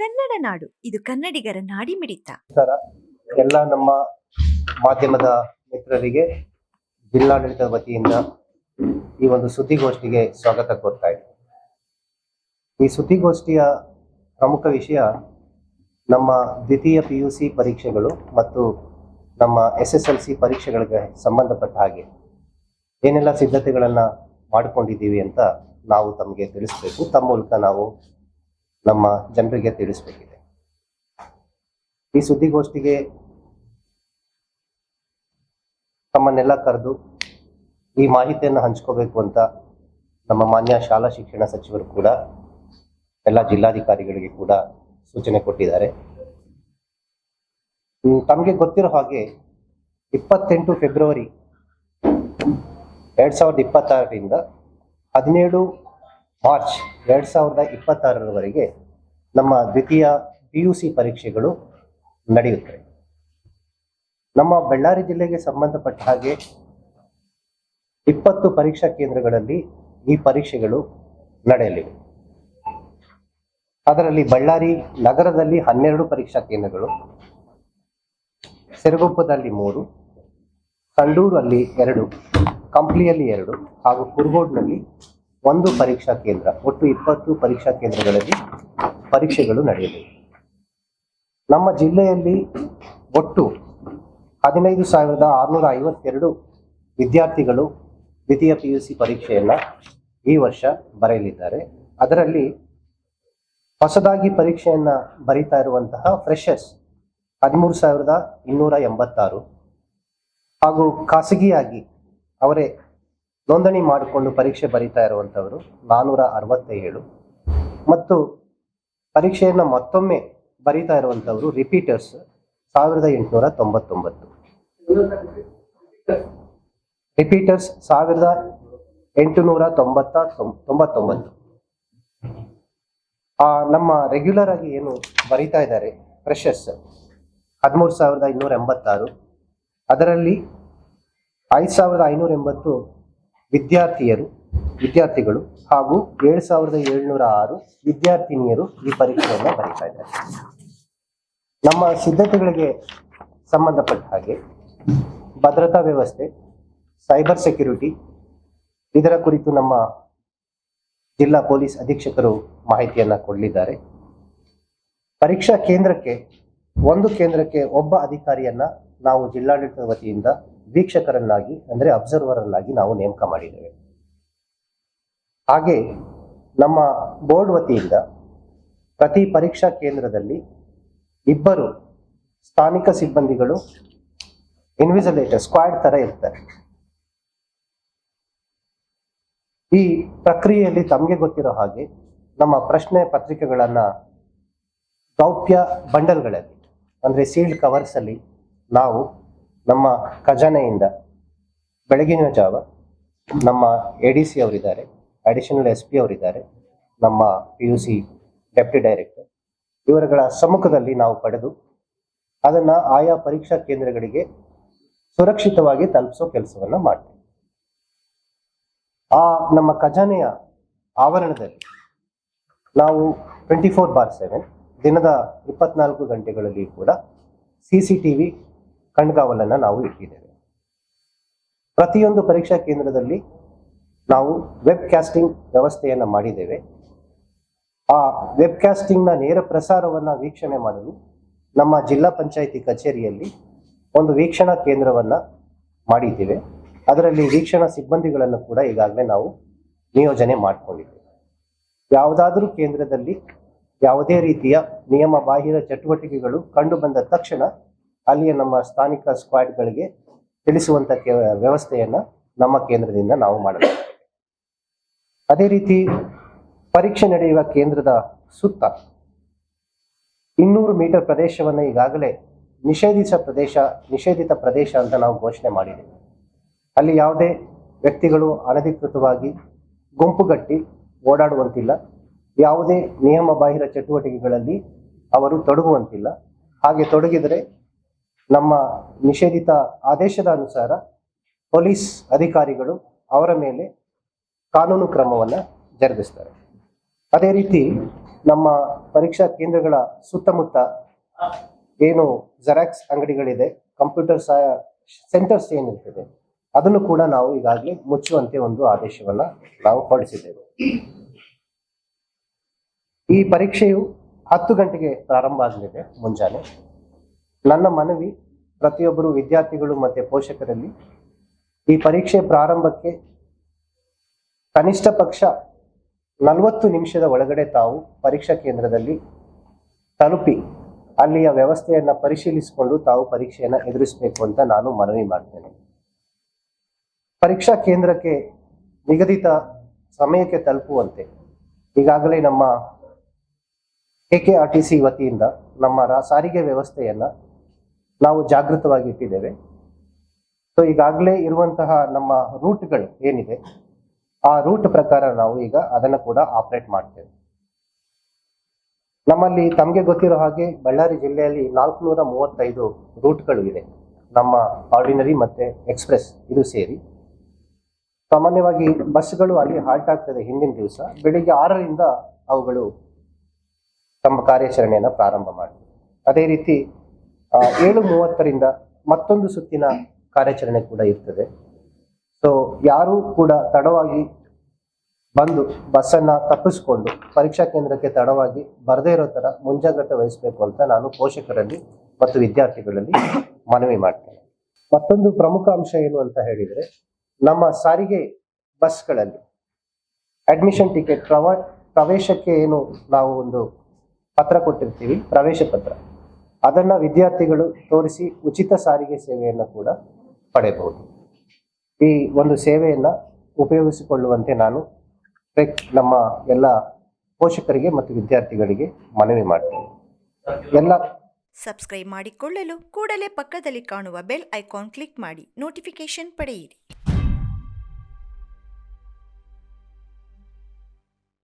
ಕನ್ನಡ ನಾಡು. ಇದು ಕನ್ನಡಿಗರ ನಾಡಿ ಮಿಡಿತ ಎಲ್ಲ ನಮ್ಮ ಮಾಧ್ಯಮದ ಮಿತ್ರರಿಗೆ ಜಿಲ್ಲಾಡಳಿತದ ವತಿಯಿಂದ ಈ ಒಂದು ಸುದ್ದಿಗೋಷ್ಠಿಗೆ ಸ್ವಾಗತ ಕೋರ್ತಾ ಇದ್ದೀನಿ. ಈ ಸುದ್ದಿಗೋಷ್ಠಿಯ ಪ್ರಮುಖ ವಿಷಯ ನಮ್ಮ ದ್ವಿತೀಯ ಪಿ ಯು ಸಿ ಪರೀಕ್ಷೆಗಳು ಮತ್ತು ನಮ್ಮ ಎಸ್ ಎಸ್ ಎಲ್ ಸಿ ಪರೀಕ್ಷೆಗಳಿಗೆ ಸಂಬಂಧಪಟ್ಟ ಹಾಗೆ ಏನೆಲ್ಲ ಸಿದ್ಧತೆಗಳನ್ನು ಮಾಡಿಕೊಂಡಿದ್ದೀವಿ ಅಂತ ನಾವು ತಮಗೆ ತಿಳಿಸ್ಬೇಕು. ತಮ್ಮ ಮೂಲಕ ನಾವು ನಮ್ಮ ಜನರಿಗೆ ತಿಳಿಸಬೇಕಿದೆ. ಈ ಸುದ್ದಿಗೋಷ್ಠಿಗೆ ತಮ್ಮನ್ನೆಲ್ಲ ಕರೆದು ಈ ಮಾಹಿತಿಯನ್ನು ಹಂಚ್ಕೋಬೇಕು ಅಂತ ನಮ್ಮ ಮಾನ್ಯ ಶಾಲಾ ಶಿಕ್ಷಣ ಸಚಿವರು ಕೂಡ, ಎಲ್ಲ ಜಿಲ್ಲಾಧಿಕಾರಿಗಳಿಗೆ ಕೂಡ ಸೂಚನೆ ಕೊಟ್ಟಿದ್ದಾರೆ. ತಮಗೆ ಗೊತ್ತಿರೋ ಹಾಗೆ ಇಪ್ಪತ್ತೆಂಟು ಫೆಬ್ರವರಿ ಎರಡ್ ಸಾವಿರದ ಇಪ್ಪತ್ತಾರರಿಂದ ಹದಿನೇಳು ಮಾರ್ಚ್ ಎರಡು ಸಾವಿರದ ಇಪ್ಪತ್ತಾರರವರೆಗೆ ನಮ್ಮ ದ್ವಿತೀಯ ಪಿ ಯು ಸಿ ಪರೀಕ್ಷೆಗಳು ನಡೆಯುತ್ತವೆ. ನಮ್ಮ ಬಳ್ಳಾರಿ ಜಿಲ್ಲೆಗೆ ಸಂಬಂಧಪಟ್ಟ ಹಾಗೆ ಇಪ್ಪತ್ತು ಪರೀಕ್ಷಾ ಕೇಂದ್ರಗಳಲ್ಲಿ ಈ ಪರೀಕ್ಷೆಗಳು ನಡೆಯಲಿವೆ. ಅದರಲ್ಲಿ ಬಳ್ಳಾರಿ ನಗರದಲ್ಲಿ ಹನ್ನೆರಡು ಪರೀಕ್ಷಾ ಕೇಂದ್ರಗಳು, ಸಿರಗುಪ್ಪದಲ್ಲಿ ಮೂರು ಸಂಡೂರಲ್ಲಿ ಎರಡು, ಕಂಪ್ಲಿಯಲ್ಲಿ ಎರಡು ಹಾಗೂ ಕುರ್ಗೋಡ್ನಲ್ಲಿ ಒಂದು ಪರೀಕ್ಷಾ ಕೇಂದ್ರ, ಒಟ್ಟು ಇಪ್ಪತ್ತು ಪರೀಕ್ಷಾ ಕೇಂದ್ರಗಳಲ್ಲಿ ಪರೀಕ್ಷೆಗಳು ನಡೆಯಲಿವೆ. ನಮ್ಮ ಜಿಲ್ಲೆಯಲ್ಲಿ ಒಟ್ಟು ಹದಿನೈದು ಸಾವಿರದ ಆರುನೂರ ಐವತ್ತೆರಡು ವಿದ್ಯಾರ್ಥಿಗಳು ದ್ವಿತೀಯ ಪಿ ಯು ಸಿ ಪರೀಕ್ಷೆಯನ್ನು ಈ ವರ್ಷ ಬರೆಯಲಿದ್ದಾರೆ. ಅದರಲ್ಲಿ ಹೊಸದಾಗಿ ಪರೀಕ್ಷೆಯನ್ನು ಬರೀತಾ ಇರುವಂತಹ ಫ್ರೆಶರ್ಸ್ ಹದಿಮೂರು ಸಾವಿರದ ಇನ್ನೂರ ಎಂಬತ್ತಾರು. ಹಾಗೂ ಖಾಸಗಿಯಾಗಿ ಅವರೇ ನೋಂದಣಿ ಮಾಡಿಕೊಂಡು ಪರೀಕ್ಷೆ ಬರೀತಾ ಇರುವಂಥವರು ನಾನೂರ ಅರವತ್ತ ಏಳು ಮತ್ತು ಪರೀಕ್ಷೆಯನ್ನು ಮತ್ತೊಮ್ಮೆ ಬರೀತಾ ಇರುವಂಥವರು ರಿಪೀಟರ್ಸ್ ಸಾವಿರದ ಎಂಟುನೂರ ತೊಂಬತ್ತೊಂಬತ್ತು. ರಿಪೀಟರ್ಸ್ ಸಾವಿರದ ಎಂಟುನೂರ ತೊಂಬತ್ತ ತೊಂಬತ್ತೊಂಬತ್ತು. ಆ, ನಮ್ಮ ರೆಗ್ಯುಲರ್ ಆಗಿ ಏನು ಬರೀತಾ ಇದ್ದಾರೆ ಫ್ರೆಶರ್ಸ್ ಹದಿಮೂರು ಸಾವಿರದ ಇನ್ನೂರ ಎಂಬತ್ತಾರು. ಅದರಲ್ಲಿ ಐದು ಸಾವಿರದ ಐನೂರ ಎಂಬತ್ತು ವಿದ್ಯಾರ್ಥಿಯರು, ವಿದ್ಯಾರ್ಥಿಗಳು ಹಾಗೂ ಏಳು ಸಾವಿರದ ಏಳ್ನೂರ ಆರು ವಿದ್ಯಾರ್ಥಿನಿಯರು ಈ ಪರೀಕ್ಷೆಯನ್ನು ಬರೀತಾ ಇದ್ದಾರೆ. ನಮ್ಮ ಸಿದ್ಧತೆಗಳಿಗೆ ಸಂಬಂಧಪಟ್ಟ ಹಾಗೆ ಭದ್ರತಾ ವ್ಯವಸ್ಥೆ, ಸೈಬರ್ ಸೆಕ್ಯೂರಿಟಿ, ಇದರ ಕುರಿತು ನಮ್ಮ ಜಿಲ್ಲಾ ಪೊಲೀಸ್ ಅಧೀಕ್ಷಕರು ಮಾಹಿತಿಯನ್ನು ಕೊಡಲಿದ್ದಾರೆ. ಪರೀಕ್ಷಾ ಕೇಂದ್ರಕ್ಕೆ, ಒಂದು ಕೇಂದ್ರಕ್ಕೆ ಒಬ್ಬ ಅಧಿಕಾರಿಯನ್ನ ನಾವು ಜಿಲ್ಲಾಡಳಿತದ ವತಿಯಿಂದ ವೀಕ್ಷಕರನ್ನಾಗಿ, ಅಂದ್ರೆ ಅಬ್ಸರ್ವರ್ ಅನ್ನಾಗಿ ನಾವು ನೇಮಕ ಮಾಡಿದ್ದೇವೆ. ಹಾಗೆ ನಮ್ಮ ಬೋರ್ಡ್ ವತಿಯಿಂದ ಪ್ರತಿ ಪರೀಕ್ಷಾ ಕೇಂದ್ರದಲ್ಲಿ ಇಬ್ಬರು ಸ್ಥಾನಿಕ ಸಿಬ್ಬಂದಿಗಳು ಇನ್ವಿಸಿಲೇಟರ್ ಸ್ಕ್ವಾಡ್ ತರ ಇರ್ತಾರೆ. ಈ ಪ್ರಕ್ರಿಯೆಯಲ್ಲಿ ತಮಗೆ ಗೊತ್ತಿರೋ ಹಾಗೆ ನಮ್ಮ ಪ್ರಶ್ನೆ ಪತ್ರಿಕೆಗಳನ್ನ ಗೌಪ್ಯ ಬಂಡಲ್ಗಳಲ್ಲಿ, ಅಂದ್ರೆ ಸೀಲ್ಡ್ ಕವರ್ಸ್ ಅಲ್ಲಿ ನಾವು ನಮ್ಮ ಖಜಾನೆಯಿಂದ ಬೆಳಗಿನ ಜಾವ ನಮ್ಮ ಎ ಡಿ ಸಿ ಅವರಿದ್ದಾರೆ ಅಡಿಷನಲ್ ಎಸ್ ಪಿ ಅವರಿದ್ದಾರೆ, ನಮ್ಮ P U C deputy director ಇವರುಗಳ ಸಮ್ಮುಖದಲ್ಲಿ ನಾವು ಪಡೆದು ಅದನ್ನು ಆಯಾ ಪರೀಕ್ಷಾ ಕೇಂದ್ರಗಳಿಗೆ ಸುರಕ್ಷಿತವಾಗಿ ತಲುಪಿಸೋ ಕೆಲಸವನ್ನು ಮಾಡ್ತೀವಿ. ಆ ನಮ್ಮ ಖಜಾನೆಯ ಆವರಣದಲ್ಲಿ ನಾವು ಟ್ವೆಂಟಿ ಫೋರ್ ಬಾರ್ ಸೆವೆನ್ ದಿನದ ಇಪ್ಪತ್ನಾಲ್ಕು ಗಂಟೆಗಳಲ್ಲಿ ಕೂಡ ಸಿ ಸಿ ಟಿ ವಿ ಕಣ್ಗಾವಲನ್ನು ನಾವು ಇಟ್ಟಿದ್ದೇವೆ. ಪ್ರತಿಯೊಂದು ಪರೀಕ್ಷಾ ಕೇಂದ್ರದಲ್ಲಿ ನಾವು ವೆಬ್ ಕ್ಯಾಸ್ಟಿಂಗ್ ವ್ಯವಸ್ಥೆಯನ್ನು ಮಾಡಿದ್ದೇವೆ. ಆ ವೆಬ್ ಕ್ಯಾಸ್ಟಿಂಗ್ನ ನೇರ ಪ್ರಸಾರವನ್ನು ವೀಕ್ಷಣೆ ಮಾಡಲು ನಮ್ಮ ಜಿಲ್ಲಾ ಪಂಚಾಯಿತಿ ಕಚೇರಿಯಲ್ಲಿ ಒಂದು ವೀಕ್ಷಣಾ ಕೇಂದ್ರವನ್ನ ಮಾಡಿದ್ದೇವೆ. ಅದರಲ್ಲಿ ವೀಕ್ಷಣಾ ಸಿಬ್ಬಂದಿಗಳನ್ನು ಕೂಡ ಈಗಾಗಲೇ ನಾವು ನಿಯೋಜನೆ ಮಾಡಿಕೊಂಡಿದ್ದೇವೆ. ಯಾವುದಾದರೂ ಕೇಂದ್ರದಲ್ಲಿ ಯಾವುದೇ ರೀತಿಯ ನಿಯಮ ಬಾಹಿರ ಚಟುವಟಿಕೆಗಳು ಕಂಡು ಬಂದ ತಕ್ಷಣ ಅಲ್ಲಿಯ ನಮ್ಮ ಸ್ಥಾನಿಕ ಸ್ಕ್ವಾಡ್ಗಳಿಗೆ ತಿಳಿಸುವಂತ ವ್ಯವಸ್ಥೆಯನ್ನ ನಮ್ಮ ಕೇಂದ್ರದಿಂದ ನಾವು ಮಾಡಬೇಕು. ಅದೇ ರೀತಿ ಪರೀಕ್ಷೆ ನಡೆಯುವ ಕೇಂದ್ರದ ಸುತ್ತ ಇನ್ನೂರು ಮೀಟರ್ ಪ್ರದೇಶವನ್ನು ಈಗಾಗಲೇ ನಿಷೇಧಿತ ಪ್ರದೇಶ ನಿಷೇಧಿತ ಪ್ರದೇಶ ಅಂತ ನಾವು ಘೋಷಣೆ ಮಾಡಿದ್ದೇವೆ. ಅಲ್ಲಿ ಯಾವುದೇ ವ್ಯಕ್ತಿಗಳು ಅನಧಿಕೃತವಾಗಿ ಗುಂಪುಗಟ್ಟಿ ಓಡಾಡುವಂತಿಲ್ಲ. ಯಾವುದೇ ನಿಯಮ ಬಾಹಿರ ಚಟುವಟಿಕೆಗಳಲ್ಲಿ ಅವರು ತೊಡಗುವಂತಿಲ್ಲ. ಹಾಗೆ ತೊಡಗಿದರೆ ನಮ್ಮ ನಿಷೇಧಿತ ಆದೇಶದ ಅನುಸಾರ ಪೊಲೀಸ್ ಅಧಿಕಾರಿಗಳು ಅವರ ಮೇಲೆ ಕಾನೂನು ಕ್ರಮವನ್ನು ಜರುಗಿಸ್ತಾರೆ. ಅದೇ ರೀತಿ ನಮ್ಮ ಪರೀಕ್ಷಾ ಕೇಂದ್ರಗಳ ಸುತ್ತಮುತ್ತ ಏನು ಜೆರಾಕ್ಸ್ ಅಂಗಡಿಗಳಿದೆ, ಕಂಪ್ಯೂಟರ್ ಸಹ ಸೆಂಟರ್ಸ್ ಏನಿರ್ತದೆ, ಅದನ್ನು ಕೂಡ ನಾವು ಈಗಾಗಲೇ ಮುಚ್ಚುವಂತೆ ಒಂದು ಆದೇಶವನ್ನ ನಾವು ಹೊರಡಿಸಿದ್ದೇವೆ. ಈ ಪರೀಕ್ಷೆಯು ಹತ್ತು ಗಂಟೆಗೆ ಪ್ರಾರಂಭ ಆಗಲಿದೆ ಮುಂಜಾನೆ. ನನ್ನ ಮನವಿ ಪ್ರತಿಯೊಬ್ಬರು ವಿದ್ಯಾರ್ಥಿಗಳು ಮತ್ತೆ ಪೋಷಕರಲ್ಲಿ, ಈ ಪರೀಕ್ಷೆ ಪ್ರಾರಂಭಕ್ಕೆ ಕನಿಷ್ಠ ಪಕ್ಷ ನಲವತ್ತು ನಿಮಿಷದ ಒಳಗಡೆ ತಾವು ಪರೀಕ್ಷಾ ಕೇಂದ್ರದಲ್ಲಿ ತಲುಪಿ ಅಲ್ಲಿಯ ವ್ಯವಸ್ಥೆಯನ್ನು ಪರಿಶೀಲಿಸಿಕೊಂಡು ತಾವು ಪರೀಕ್ಷೆಯನ್ನು ಎದುರಿಸಬೇಕು ಅಂತ ನಾನು ಮನವಿ ಮಾಡ್ತೇನೆ. ಪರೀಕ್ಷಾ ಕೇಂದ್ರಕ್ಕೆ ನಿಗದಿತ ಸಮಯಕ್ಕೆ ತಲುಪುವಂತೆ ಈಗಾಗಲೇ ನಮ್ಮ K K R T C ವತಿಯಿಂದ ನಮ್ಮ ಸಾರಿಗೆ ವ್ಯವಸ್ಥೆಯನ್ನ ನಾವು ಜಾಗೃತವಾಗಿ ಇಟ್ಟಿದ್ದೇವೆ. ಸೊ ಈಗಾಗಲೇ ಇರುವಂತಹ ನಮ್ಮ ರೂಟ್ಗಳು ಏನಿದೆ, ಆ ರೂಟ್ ಪ್ರಕಾರ ನಾವು ಈಗ ಅದನ್ನು ಕೂಡ ಆಪರೇಟ್ ಮಾಡ್ತೇವೆ. ನಮ್ಮಲ್ಲಿ ತಮಗೆ ಗೊತ್ತಿರೋ ಹಾಗೆ ಬಳ್ಳಾರಿ ಜಿಲ್ಲೆಯಲ್ಲಿ ನಾಲ್ಕುನೂರ ಮೂವತ್ತೈದು ರೂಟ್ಗಳು ಇದೆ. ನಮ್ಮ ಆರ್ಡಿನರಿ ಮತ್ತೆ ಎಕ್ಸ್ಪ್ರೆಸ್ ಇದು ಸೇರಿ. ಸಾಮಾನ್ಯವಾಗಿ ಬಸ್ಗಳು ಅಲ್ಲಿ ಹಾಲ್ಟ್ ಆಗ್ತದೆ ಹಿಂದಿನ ದಿವಸ. ಬೆಳಿಗ್ಗೆ ಆರರಿಂದ ಅವುಗಳು ತಮ್ಮ ಕಾರ್ಯಾಚರಣೆಯನ್ನು ಪ್ರಾರಂಭ ಮಾಡಿ ಅದೇ ರೀತಿ ಏಳು ಮೂವತ್ತರಿಂದ ಮತ್ತೊಂದು ಸುತ್ತಿನ ಕಾರ್ಯಾಚರಣೆ ಕೂಡ ಇರ್ತದೆ. ಸೊ ಯಾರು ಕೂಡ ತಡವಾಗಿ ಬಂದು ಬಸ್ಸನ್ನ ತಪ್ಪಿಸ್ಕೊಂಡು ಪರೀಕ್ಷಾ ಕೇಂದ್ರಕ್ಕೆ ತಡವಾಗಿ ಬರದೇ ಇರೋ ತರ ಮುಂಜಾಗ್ರತೆ ವಹಿಸಬೇಕು ಅಂತ ನಾನು ಪೋಷಕರಲ್ಲಿ ಮತ್ತು ವಿದ್ಯಾರ್ಥಿಗಳಲ್ಲಿ ಮನವಿ ಮಾಡ್ತೇನೆ. ಮತ್ತೊಂದು ಪ್ರಮುಖ ಅಂಶ ಏನು ಅಂತ ಹೇಳಿದ್ರೆ, ನಮ್ಮ ಸಾರಿಗೆ ಬಸ್ಗಳಲ್ಲಿ ಅಡ್ಮಿಷನ್ ಟಿಕೆಟ್ ಪ್ರವ, ಪ್ರವೇಶಕ್ಕೆ ಏನು ನಾವು ಒಂದು ಪತ್ರ ಕೊಟ್ಟಿರ್ತೀವಿ, ಪ್ರವೇಶ ಪತ್ರ. ಅದನ್ನ ವಿದ್ಯಾರ್ಥಿಗಳು ತೋರಿಸಿ ಉಚಿತ ಸಾರಿಗೆ ಸೇವೆಯನ್ನು ಕೂಡ ಪಡೆಯಬಹುದು. ಈ ಒಂದು ಸೇವೆಯನ್ನ ಉಪಯೋಗಿಸಿಕೊಳ್ಳುವಂತೆ ನಾನು ನಮ್ಮ ಎಲ್ಲ ಪೋಷಕರಿಗೆ ಮತ್ತು ವಿದ್ಯಾರ್ಥಿಗಳಿಗೆ ಮನವಿ ಮಾಡ್ತೇನೆ. ಎಲ್ಲ ಸಬ್ಸ್ಕ್ರೈಬ್ ಮಾಡಿಕೊಳ್ಳಲು ಕೂಡಲೇ ಪಕ್ಕದಲ್ಲಿ ಕಾಣುವ ಬೆಲ್ ಐಕಾನ್ ಕ್ಲಿಕ್ ಮಾಡಿ. ನೋಟಿಫಿಕೇಶನ್ ಪಡೆಯಿರಿ.